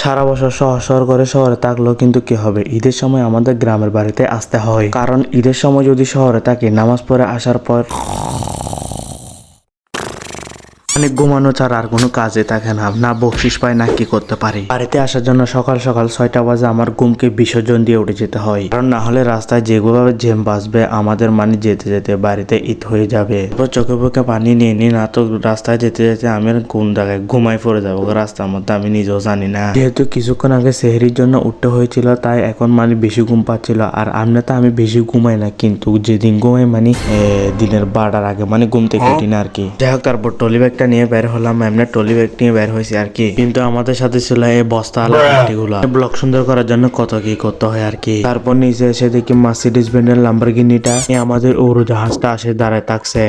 সারা বছর শহর শহর করে শহরে থাকলেও কিন্তু কি হবে? ঈদের সময় আমাদের গ্রামের বাড়িতে আসতে হয়। কারণ ঈদের সময় যদি শহরে থাকে, নামাজ পড়ে আসার পর মানে ঘুমানো ছাড়া আর কোনো কাজে থাকে না। না বকশিস পায় না কি করতে পারি। বাড়িতে আসার জন্য সকাল সকাল ছয়টা বাজে আমার ঘুমকে বিসর্জন দিয়ে উঠে যেতে হয়। কারণ না হলে রাস্তায় যেগুলো জ্যাম বাসবে আমাদের মানে যেতে যেতে বাড়িতে ঈদ হয়ে যাবে। চোখে বুকে পানি নিয়ে নি না তো রাস্তায় যেতে যেতে আমি কোন জায়গায় ঘুমাই পড়ে যাব। রাস্তার মধ্যে আমি নিজেও জানি না। যেহেতু কিছুক্ষণ আগে সেহরির জন্য উঠতে হয়েছিল তাই এখন মানে বেশি ঘুম পাচ্ছিল। আর আমরা তো আমি বেশি ঘুমাই না কিন্তু যেদিন ঘুমাই মানে দিনের বারোটার আগে মানে ঘুম থেকে উঠি না আর কি। যাই হোক তারপর টলি ব্যাগটা নিয়ে বের হলাম এমনি টলি ব্যাগ নিয়ে বের হয়েছি আর কি। কিন্তু আমাদের সাথে ছিল এই বস্তা গুলো ব্লক সুন্দর করার জন্য কত কি করতে হয় আর কি। তারপর নিচে এসে দেখি মার্সিডিস বেন্ডের লাম্বারগিনিটা আমাদের উড়োজাহাজটা আসে দাঁড়ায় থাকছে।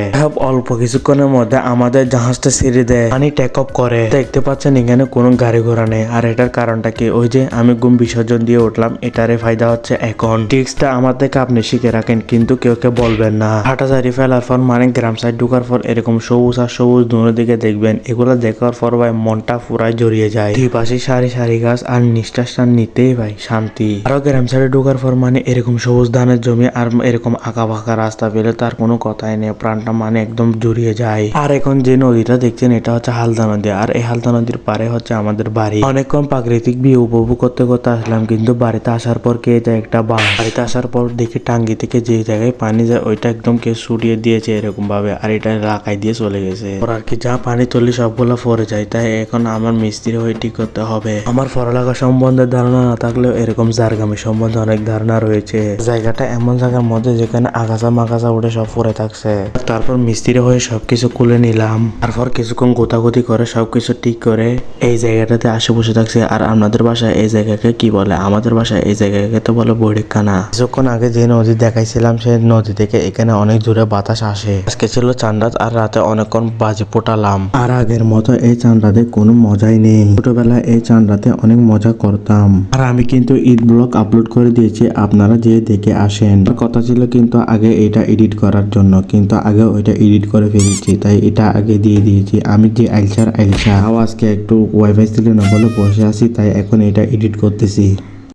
অল্প কিছুক্ষণের মধ্যে আমাদের জাহাজটা ছেড়ে দেয়। পানি টেক অফ করে। দেখতে পাচ্ছেন এখানে কোনো গাড়ি ঘোড়া নেই। আর এটার কারণটা কি? ওই যে আমি গুম বিসর্জন দিয়ে উঠলাম এটারে ফায়দা হচ্ছে এখন। টিক্সটা আমার থেকে আপনি শিখে রাখেন কিন্তু কেউ কেউ বলবেন না। হাটা হাঁটাচারি ফেলার পর মানে গ্রাম সাইড ঢুকার পর এরকম সবুজ আর সবুজ দূরের দিকে দেখবেন, এগুলো দেখার পর ভাই মনটা পুরাই জড়িয়ে যায়। দুই পাশে সারি সারি গাছ আর নিঃশ্বাসটা নিতেই ভাই শান্তি। আরও গ্রাম সাইডে ঢোকার পর মানে এরকম সবুজ ধানের জমি আর এরকম আঁকা বাঁকা রাস্তা পেলে তার কোনো কথাই নেই, প্রাণটা মানে একদম জড়িয়ে যায়। আর এখন যে নদীটা দেখছেন, এটা হচ্ছে হালদা নদী আর এই হালদা নদীর পারে হচ্ছে আমাদের বাড়ি। অনেকক্ষণ প্রাকৃতিক বিয়ে উপভোগ করতে করতে আসলাম, কিন্তু বাড়িতে আসার পর কে যায় একটা বাস বাড়িতে আসার পর দেখি টাঙ্গি থেকে যে জায়গায় পানি যায়, ওইটা একদম কে ছুটিয়ে দিয়েছে এরকম ভাবে আর এটা রাখাই দিয়ে চলে গেছে। আর কি যা পানি তুললে সবগুলো পরে যায়, তাই এখন আমার মিস্ত্রি হয়ে ঠিক করতে হবে। আমার পড়ালেখা সম্বন্ধে ধারণা না থাকলেও এরকম জারগামি সম্বন্ধে অনেক ধারণা রয়েছে। জায়গাটা এমন জায়গার মধ্যে যেখানে আগাছা মাগাছা উঠে সব পরে থাকছে। তারপর মিস্ত্রি হয়ে সবকিছু খুলে নিলাম। তারপর কিছুক্ষণ গোতাগুতি করে সবকিছু ঠিক করে এই জায়গাটাতে আসে বসে থাকছে। আর আপনাদের বাসায় এই জায়গাকে কি বলে? আমাদের বাসায় এই জায়গাকে তো বলে বৈরিকানা কিছুক্ষণ আগে যে নদী দেখাইছিলাম, সেই নদী থেকে এখানে অনেক জোরে বাতাস আসে। আজকে ছিল চান্দাত আর রাতে অনেকক্ষণ বাজে পোটালাম আর আগের মতো এই চান্দাতে কোনো মজাই নেই। ছোটবেলায় এই চান্দাতে অনেক মজা করতাম। আর আমি কিন্তু ঈদ ব্লগ আপলোড করে দিয়েছি, আপনারা যে দেখে আসেন। কথা ছিল কিন্তু আগে এটা এডিট করার জন্য, কিন্তু আগে ওইটা এডিট করে ফেলেছি, তাই এটা আগে দিয়ে দিয়েছি। আমি যে আইলসার আইলসা আজকে একটু ওয়াইফাই ছিল না বলে বসে আছি, তাই এখন এটা এডিট করতেছি।